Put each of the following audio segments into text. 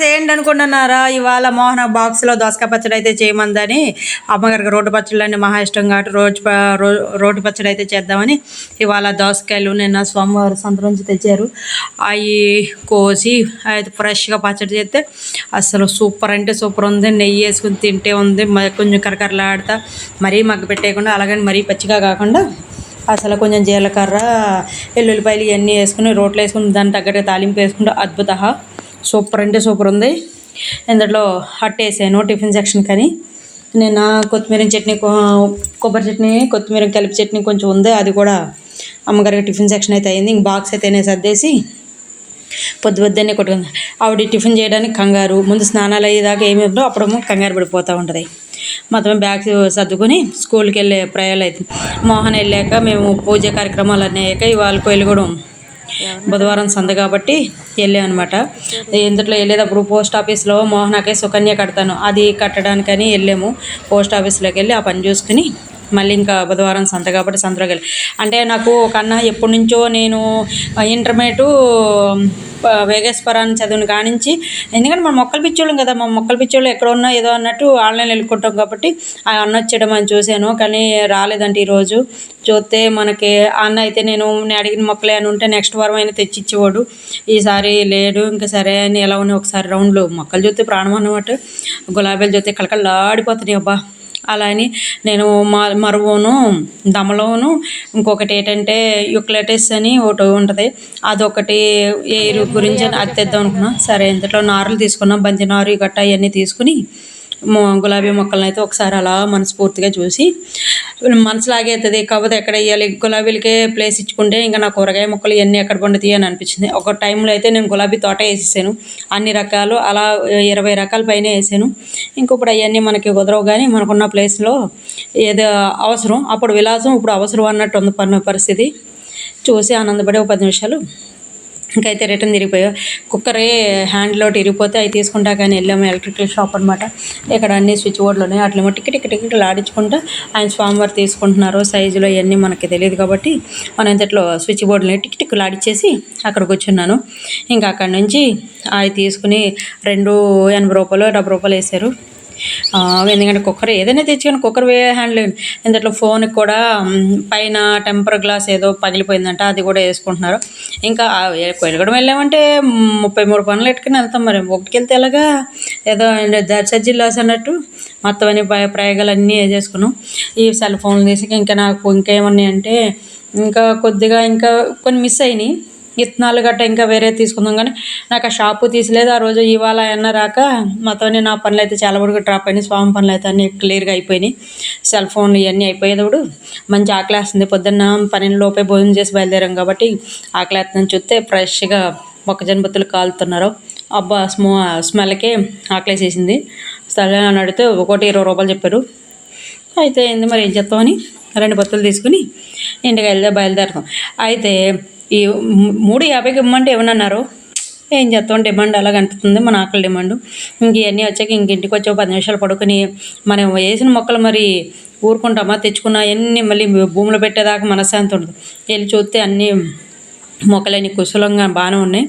చేయండి అనుకుంటున్నారా? ఇవాళ మోహన బాక్స్లో దోసకాయ పచ్చడి అయితే చేయమందని అమ్మగారికి రోడ్డు పచ్చళ్ళు అంటే మహా ఇష్టం కాబట్టి రోజు రో- రోడ్డు పచ్చడి అయితే చేద్దామని ఇవాళ దోసకాయలు నిన్న స్వామివారి సంత నుంచి తెచ్చారు. అవి కోసి అయితే ఫ్రెష్గా పచ్చడి చేస్తే అసలు సూపర్ అంటే సూపర్ ఉంది. నెయ్యి వేసుకుని తింటే ఉంది. కొంచెం కరకరలాడతా మరీ మగ్గ పెట్టేయకుండా అలాగని మరీ పచ్చిగా కాకుండా అసలు కొంచెం జీలకర్ర ఎల్లుల్లిపాయలు ఇవన్నీ వేసుకుని రోట్లో వేసుకుని దాన్ని తగ్గట్టుగా తాలింపు వేసుకుంటే అద్భుత సూపర్ అంటే సూపర్ ఉంది. ఇందులో హట్ వేసాను టిఫిన్ సెక్షన్ కానీ. నేను కొత్తిమీర చట్నీ కొబ్బరి చట్నీ కొత్తిమీర కలిపి చట్నీ కొంచెం ఉంది. అది కూడా అమ్మగారికి టిఫిన్ సెక్షన్ అయితే అయింది. ఇంక బాక్స్ అయితే నేను సర్దేసి పొద్దు పొద్దున్నే కొట్టుకుంది. ఆవిడ టిఫిన్ చేయడానికి కంగారు. ముందు స్నానాలు అయ్యేదాకా ఏమి ఉందో అప్పుడేమో కంగారు పడిపోతూ ఉంటుంది. మొత్తం బ్యాగ్స్ సర్దుకొని స్కూల్కి వెళ్ళే ప్రయాలు అయితే. మోహన్ వెళ్ళాక మేము పూజ కార్యక్రమాలు అన్నీ అయ్యాక ఇవాళ కూడా బుధవారం సంద కాబట్టి వెళ్ళాం అనమాట ఇందులో వెళ్ళేటప్పుడు పోస్ట్ ఆఫీస్లో మోహనాకే సుకన్య కడతాను. అది కట్టడానికని వెళ్ళాము. పోస్ట్ ఆఫీస్లోకి వెళ్ళి ఆ పని చూసుకుని మళ్ళీ ఇంకా బుధవారం సంత కాబట్టి సంతలోకి వెళ్ళి. అంటే నాకు ఒక అన్న ఎప్పటి నుంచో నేను ఇంటర్మీడియట్ వేగేశ్వరాన్ని చదివిన కానించి ఎందుకంటే మన మొక్కలు పిచ్చోళ్ళం కదా మా మొక్కలు పిచ్చోళ్ళు ఎక్కడ ఉన్నా ఏదో అన్నట్టు ఆన్లైన్ వెళ్ళుకుంటాం కాబట్టి ఆ అన్న వచ్చేయడం అని చూశాను. కానీ రాలేదంటే ఈరోజు చూస్తే మనకి అన్న అయితే నేను నేను అడిగిన మొక్కలే అని ఉంటే నెక్స్ట్ వారం అయినా తెచ్చిచ్చేవాడు ఈసారి లేడు ఇంకా సరే అని ఎలా ఉన్నాయి ఒకసారి రౌండ్లో మొక్కలు చూస్తే ప్రాణం అన్నమాట. గులాబీలు చూస్తే కళకళలాడిపోతున్నాయి అబ్బా. అలా అని నేను మ మరువును దమలోను. ఇంకొకటి ఏంటంటే యుక్లెటిస్ అని ఒకటి ఉంటుంది. అదొకటి ఎయిర్ గురించి అని అది తెద్దాం అనుకున్నా. సరే ఇంతలో నారులు తీసుకున్నాం బంతి నారు గట్ట అవన్నీ తీసుకుని గులాబీ మొక్కలను అయితే ఒకసారి అలా మనస్ఫూర్తిగా చూసి మనసు లాగేస్తుంది కాకపోతే ఎక్కడ వేయాలి గులాబీలకే ప్లేస్ ఇచ్చుకుంటే ఇంకా నా కూరగాయ మొక్కలు ఇవన్నీ ఎక్కడ పండుతాయి అని అనిపించింది. ఒక టైంలో అయితే నేను గులాబీ తోట వేసేసాను. అన్ని రకాలు అలా ఇరవై రకాల పైన వేసాను. ఇంకొప్పుడు అవన్నీ మనకి కుదరవు కానీ మనకున్న ప్లేస్లో ఏదో అవసరం. అప్పుడు విలాసం ఇప్పుడు అవసరం అన్నట్టు ఉంది పన్ను పరిస్థితి. చూసి ఆనందపడి ఒక పది నిమిషాలు ఇంకైతే రిటర్న్ తిరిగిపోయా. కుక్కరే హ్యాండ్లో ఇరిగిపోతే అవి తీసుకుంటా కానీ వెళ్ళాము ఎలక్ట్రికల్ షాప్ అనమాట ఇక్కడ అన్ని స్విచ్ బోర్డులు ఉన్నాయి. అట్లేమో టికెట్ టికెట్ టికెట్లు ఆడించుకుంటా ఆయన స్వామివారు తీసుకుంటున్నారు. సైజులో ఇవన్నీ మనకి తెలియదు కాబట్టి మనం ఇంతట్లో స్విచ్ బోర్డులని టిక్ టిక్లు ఆడిచ్చేసి అక్కడ కూర్చున్నాను. ఇంకా అక్కడ నుంచి అవి తీసుకుని రెండు ఎనభై రూపాయలు డెబ్బై రూపాయలు వేశారు. ఎందుకంటే కుక్కర్ ఏదైనా తెచ్చుకొని కుక్కర్ వే హ్యాండిల్ ఇందులో ఫోన్కి కూడా పైన టెంపర్ గ్లాస్ ఏదో పగిలిపోయిందంట అది కూడా వేసుకుంటున్నారు. ఇంకా వెళ్ళడం వెళ్ళామంటే ముప్పై మూడు పనులు ఎట్టుకుని వెళ్తాం మరి. ఒకటికి వెళ్తే ఎలాగా? ఏదో దర్శి లాస్ అన్నట్టు మొత్తం అన్ని ప్రయోగాలు అన్నీ వేసేసుకున్నాం ఈ సెల్ ఫోన్లు తీసి ఇంకా నాకు ఇంకేమన్నాయి అంటే ఇంకా కొద్దిగా ఇంకా కొన్ని మిస్ అయినాయి. ఇత్తనాలు గట్ట ఇంకా వేరే తీసుకుందాం కానీ నాకు ఆ షాపు తీసలేదు. ఆ రోజు ఇవాళ అన్న రాక మొత్తం నా పనులు అయితే చాలా వరకు డ్రాప్ అయినాయి. స్వామి పనులు అయితే అన్నీ క్లియర్గా అయిపోయినాయి. సెల్ ఫోన్ ఇవన్నీ అయిపోయేటప్పుడు మంచి ఆకలి వేస్తుంది పొద్దున్న పన్నెండు లోపే భోజనం చేసి బయలుదేరాం కాబట్టి ఆకలి వేస్తుందని చూస్తే ఫ్రెష్గా మొక్కజొన్న బొత్తులు కాలుతున్నారు. అబ్బా స్మో స్మెల్కే ఆకలేసేసింది. సరే అని అడిగితే ఒకటి ఇరవై రూపాయలు చెప్పారు. అయితే ఏంది మరి ఏం చేస్తామని రెండు బొత్తులు తీసుకుని ఇంటికి వెళ్తే బయలుదేరుతాం. అయితే ఈ మూడు యాభైకి ఇమ్మంటే ఏమన్నారు ఏం చేస్తాం డిమాండ్ అలా కనిపిస్తుంది? మన ఆకలి డిమాండ్. ఇంక ఇవన్నీ వచ్చాక ఇంక ఇంటికి వచ్చి పది నిమిషాలు పడుకొని మనం వేసిన మొక్కలు మరి ఊరుకుంటామా? తెచ్చుకున్నా అన్నీ మళ్ళీ భూమిలో పెట్టేదాకా మనశ్శాంతి ఉండదు. వెళ్ళి చూస్తే అన్నీ మొక్కలన్నీ కుశలంగా బాగానే ఉన్నాయి.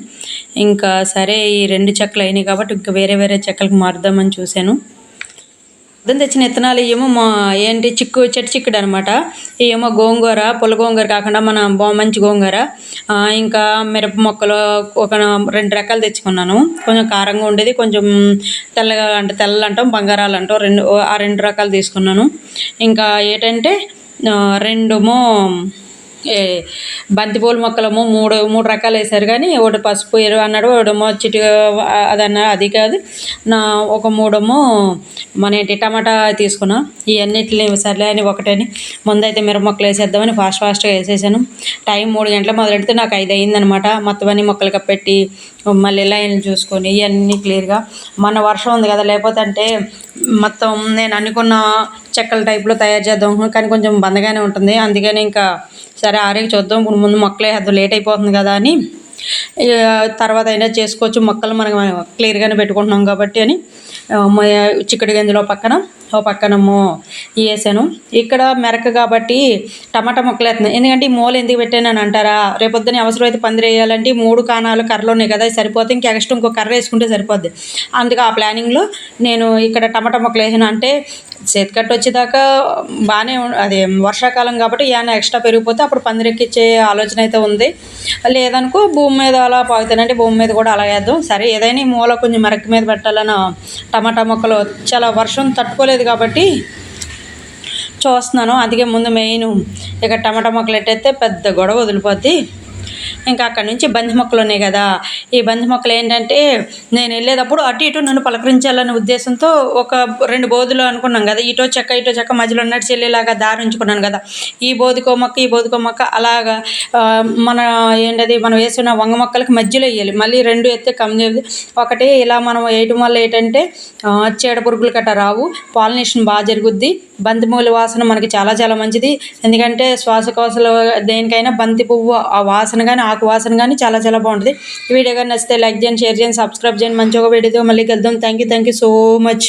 ఇంకా సరే ఈ రెండు చెక్కలు అయినాయి కాబట్టి ఇంకా వేరే వేరే చెక్కలకు మారుద్దామని చూశాను. పొద్దున్న తెచ్చిన విత్తనాలు ఏమో మా ఏంటి చిక్కు చెట్టు చిక్కుడు అనమాట ఏమో గోంగూర పుల్ల గోంగూర కాకుండా మన మంచి గోంగూర ఇంకా మిరప మొక్కలు ఒక రెండు రకాలు తెచ్చుకున్నాను. కొంచెం కారంగా ఉండేది కొంచెం తెల్లగా అంటే తెల్లలు అంటాం బంగారాలు అంటాం రెండు ఆ రెండు రకాలు తీసుకున్నాను. ఇంకా ఏంటంటే రెండుమో బంతిపూల మొక్కలము మూడు మూడు రకాలు వేశారు కానీ ఒకటి పసుపు ఎరువు అన్నాడు ఒకటేమో చిటి అది అన్నారు అది కాదు. నా ఒక మూడేమో మన ఏంటి టమాటా తీసుకున్నా. ఇవన్నిటిని సర్లే అని ఒకటని. ముందైతే మిరప మొక్కలు వేసేద్దామని ఫాస్ట్ ఫాస్ట్గా వేసేసాను. టైం మూడు గంటల మొదలెడితే నాకు ఐదు అయిందనమాట. మొత్తం అన్ని మొక్కలు కప్పెట్టి మళ్ళీ లైన్లు చూసుకొని ఇవన్నీ క్లియర్గా మన వర్షం ఉంది కదా లేకపోతే అంటే మొత్తం నేను అనుకున్న చెక్కల టైప్లో తయారు చేద్దాం కానీ కొంచెం బందగానే ఉంటుంది. అందుకని ఇంకా సరే ఆరేకి చూద్దాం ఇప్పుడు ముందు మొక్కలే లేట్ అయిపోతుంది కదా అని. తర్వాత అయినా చేసుకోవచ్చు మొక్కలు మనం క్లియర్గానే పెట్టుకుంటున్నాం కాబట్టి అని. ఆ, చిక్కుడు గంజలో పక్కన. ఓ పక్కనము వేసాను ఇక్కడ మెరక కాబట్టి టమాటా మొక్కలు వేస్తున్నాను ఎందుకంటే ఈ మూల ఎందుకు పెట్టానని అంటారా? రేపొద్దున అవసరమైతే పందిరి వేయాలంటే మూడు కాణాలు కర్రలు ఉన్నాయి కదా సరిపోతే ఇంకా ఎక్స్ట్రా ఇంకో కర్ర వేసుకుంటే సరిపోద్ది. అందుకే ఆ ప్లానింగ్లో నేను ఇక్కడ టమాటా మొక్కలు వేసాను. అంటే చేతికట్టు వచ్చేదాకా బాగానే ఉం- అది వర్షాకాలం కాబట్టి ఏమైనా ఎక్స్ట్రా పెరిగిపోతే అప్పుడు పందిరెక్కిచ్చే ఆలోచన అయితే ఉంది. లేదనుకో భూమి మీద అలా పాగుతానంటే భూమి మీద కూడా అలా వేద్దాం. సరే ఏదైనా ఈ మూల కొంచెం మెరక మీద పెట్టాలన్న టమాటా మొక్కలు చాలా వర్షం తట్టుకోలేదు కాబట్టి చూస్తున్నాను. అందుకే ముందు మెయిన్ ఇక టమాటా మొక్కలు ఎట్టయితే పెద్ద గొడవ వదిలిపోద్ది. ఇంకా అక్కడ నుంచి బంతి మొక్కలు ఉన్నాయి కదా. ఈ బంతి మొక్కలు ఏంటంటే నేను వెళ్ళేటప్పుడు అటు ఇటు నన్ను పలకరించాలనే ఉద్దేశంతో ఒక రెండు బోధులు అనుకున్నాం కదా. ఇటో చెక్క ఇటో చెక్క మధ్యలో నడిచి వెళ్ళేలాగా దారి ఉంచుకున్నాను కదా. ఈ బోధికో మొక్క ఈ బోధికో మొక్క అలాగా మన ఏంటది మనం వేసిన వంగ మొక్కలకి మధ్యలో వేయాలి. మళ్ళీ రెండు ఎత్తే కమ్మి ఒకటి ఇలా మనం వేయటం వల్ల ఏంటంటే చీడ పురుగులు కట్ట రావు పాలినేషన్ బాగా జరుగుద్ది. బంతిమూల వాసన మనకి చాలా చాలా మంచిది. ఎందుకంటే శ్వాసకోశలు దేనికైనా బంతి పువ్వు ఆ వాసన కానీ ఆకు వాసన కానీ చాలా చాలా బాగుంటుంది. ఈ వీడియో కానీ నచ్చితే లైక్ చేయండి షేర్ చేయండి సబ్స్క్రైబ్ చేయండి. మంచిగా వీడియోతో మళ్ళీ కలుద్దాం. Thank you thank you so much